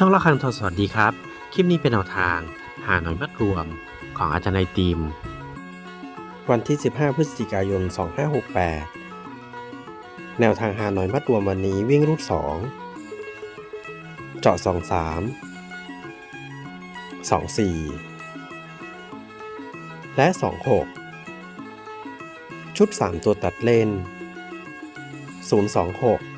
ช่องละครังทอสวัสดีครับ คลิปนี้เป็นแนวทาง หาหน่อยมัดรวมของอาจารย์ไอติมวันที่ 15 พฤศจิกายน 2568 แนวทางหาหน่อยมัดรวมวันนี้วิ่งรูด 2 เจาะ 23 24 และ 26 ชุด 3 ตัวตัดเล่น 026